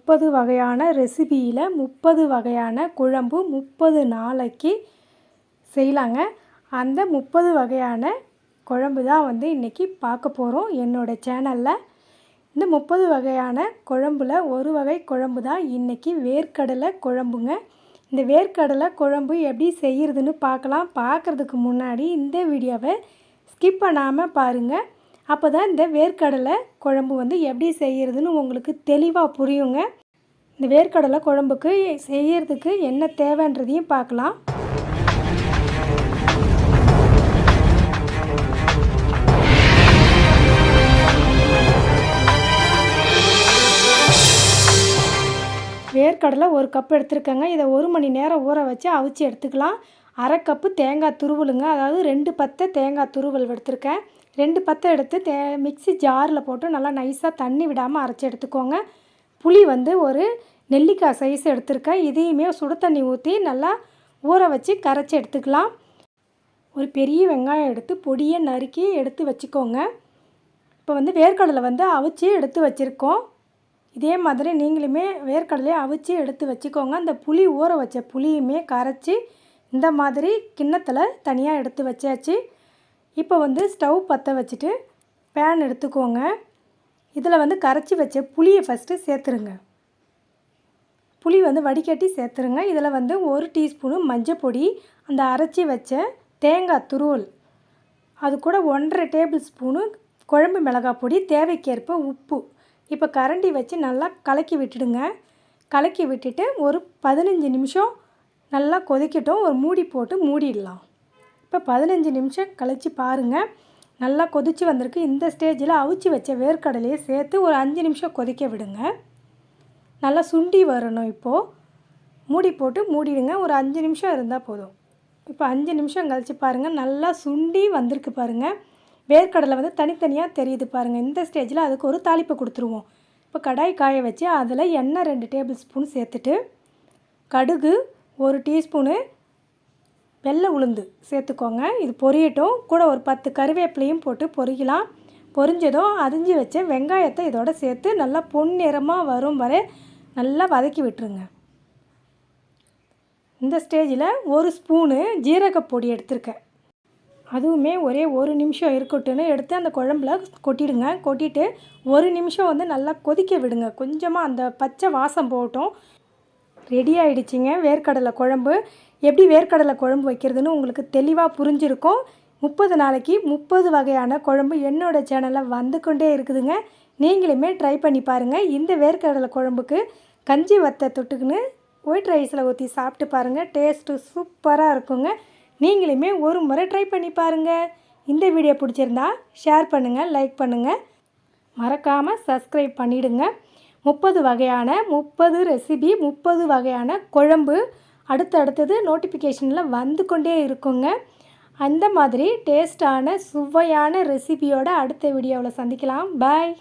முப்பது வகையான ரெசிபியில் முப்பது வகையான குழம்பு முப்பது நாளைக்கு செய்யலாங்க. அந்த முப்பது வகையான குழம்பு தான் வந்து இன்றைக்கி பார்க்க போகிறோம் என்னோடய சேனலில் இந்த முப்பது வகையான குழம்புல ஒரு வகை குழம்பு தான் இன்றைக்கி வேர்க்கடலை குழம்புங்க. இந்த வேர்க்கடலை குழம்பு எப்படி செய்கிறதுன்னு பார்க்கலாம். பார்க்குறதுக்கு முன்னாடி இந்த வீடியோவை ஸ்கிப் பண்ணாமல் பாருங்கள் அப்போ தான் இந்த வேர்க்கடலை குழம்பு வந்து எப்படி செய்கிறதுன்னு உங்களுக்கு தெளிவாக புரியுங்க. இந்த வேர்க்கடலை குழம்புக்கு செய்கிறதுக்கு என்ன தேவைன்றதையும் பார்க்கலாம். வேர்க்கடலை ஒரு கப் எடுத்துருக்கேங்க. இதை ஒரு மணி நேரம் ஊற வச்சு அவிச்சு எடுத்துக்கலாம். அரை கப்பு தேங்காய் துருவலுங்க. அதாவது ரெண்டு பத்தை தேங்காய் துருவல் எடுத்திருக்கேன். ரெண்டு பத்தை எடுத்து தே மிக்ஸி ஜாரில் போட்டு நல்லா நைஸாக தண்ணி விடாமல் அரைச்சி எடுத்துக்கோங்க. புளி வந்து ஒரு நெல்லிக்காய் சைஸ் எடுத்திருக்கேன். இதையுமே சுடு தண்ணி ஊற்றி நல்லா ஊற வச்சு கரைச்சி எடுத்துக்கலாம். ஒரு பெரிய வெங்காயம் எடுத்து பொடியை நறுக்கி எடுத்து வச்சுக்கோங்க. இப்போ வந்து வேர்க்கடலை வந்து அவிச்சு எடுத்து வச்சுருக்கோம். இதே மாதிரி நீங்களுமே வேர்க்கடலையை அவிச்சு எடுத்து வச்சுக்கோங்க. அந்த புளி ஊற வச்ச புளியுமே கரைச்சி இந்த மாதிரி கிண்ணத்தில் தனியாக எடுத்து வச்சாச்சு. இப்போ வந்து ஸ்டவ் பற்ற வச்சுட்டு பேன் எடுத்துக்கோங்க. இதில் வந்து கரைச்சி வச்ச புளியை ஃபஸ்ட்டு சேர்த்துருங்க. புளி வந்து வடிகட்டி சேர்த்துருங்க. இதில் வந்து ஒரு டீஸ்பூனு மஞ்சள் பொடி அந்த அரைச்சி வச்ச தேங்காய் துருவல் அது கூட ஒன்றரை டேபிள் ஸ்பூனு குழம்பு மிளகாய் பொடி தேவைக்கேற்ப உப்பு. இப்போ கரண்டி வச்சு நல்லா கலக்கி விட்டுடுங்க. கலக்கி விட்டுட்டு ஒரு பதினஞ்சு நிமிஷம் நல்லா கொதிக்கட்டும். ஒரு மூடி போட்டு மூடிடலாம். இப்போ பதினஞ்சு நிமிஷம் கழித்து பாருங்கள் நல்லா கொதித்து வந்திருக்கு. இந்த ஸ்டேஜில் அவிச்சு வச்ச வேர்க்கடலையை சேர்த்து ஒரு அஞ்சு நிமிஷம் கொதிக்க விடுங்க. நல்லா சுண்டி வரணும் இப்போது மூடி போட்டு மூடிடுங்க. ஒரு அஞ்சு நிமிஷம் இருந்தால் போதும். இப்போ அஞ்சு நிமிஷம் கழித்து பாருங்கள் நல்லா சுண்டி வந்திருக்கு பாருங்கள் வேர்க்கடலை வந்து தனித்தனியாக தெரியுது பாருங்கள் இந்த ஸ்டேஜில் அதுக்கு ஒரு தாளிப்பு கொடுத்துருவோம். இப்போ கடாய் காய வச்சு அதில் எண்ணெய் ரெண்டு டேபிள் ஸ்பூன் சேர்த்துட்டு கடுகு ஒரு டீஸ்பூனு வெள்ளை உளுந்து சேர்த்துக்கோங்க. இது பொரியட்டும். கூட ஒரு பத்து கருவேப்பிலையும் போட்டு பொரிக்கலாம் பொரிஞ்சதும் அரிஞ்சு வச்ச வெங்காயத்தை இதோட சேர்த்து நல்லா பொன்னிறமாக வரும் வரை நல்லா வதக்கி விட்டுருங்க. இந்த ஸ்டேஜில் ஒரு ஸ்பூனு ஜீரகப்பொடி எடுத்திருக்கேன். அதுவுமே ஒரே ஒரு நிமிஷம் இருக்கட்டும்னு எடுத்து அந்த குழம்புல கொட்டிடுங்க. கொட்டிட்டு ஒரு நிமிஷம் வந்து நல்லா கொதிக்க விடுங்க. கொஞ்சமாக அந்த பச்சை வாசம் போகட்டும். ரெடி ஆகிடுச்சிங்க வேர்க்கடலை குழம்பு. எப்படி வேர்க்கடலை குழம்பு வைக்கிறதுன்னு உங்களுக்கு தெளிவாக புரிஞ்சிருக்கும். முப்பது நாளைக்கு முப்பது வகையான குழம்பு என்னோடய சேனலில் வந்து கொண்டே இருக்குதுங்க. நீங்களுமே ட்ரை பண்ணி பாருங்கள் இந்த வேர்க்கடலை குழம்புக்கு கஞ்சி வத்த தொட்டுக்குன்னு ஒயிட் ரைஸில் ஊற்றி சாப்பிட்டு பாருங்கள் டேஸ்ட்டு சூப்பராக இருக்குங்க. நீங்களுமே ஒரு முறை ட்ரை பண்ணி பாருங்கள் இந்த வீடியோ பிடிச்சிருந்தா ஷேர் பண்ணுங்கள் லைக் பண்ணுங்கள் மறக்காமல் சப்ஸ்கிரைப் பண்ணிவிடுங்க முப்பது வகையான முப்பது ரெசிபி முப்பது வகையான குழம்பு. அடுத்தடுத்தது நோட்டிஃபிகேஷனில் வந்து கொண்டே இருக்குங்க. அந்த மாதிரி டேஸ்டான சுவையான ரெசிபியோட அடுத்த வீடியோவில் சந்திக்கலாம். பாய்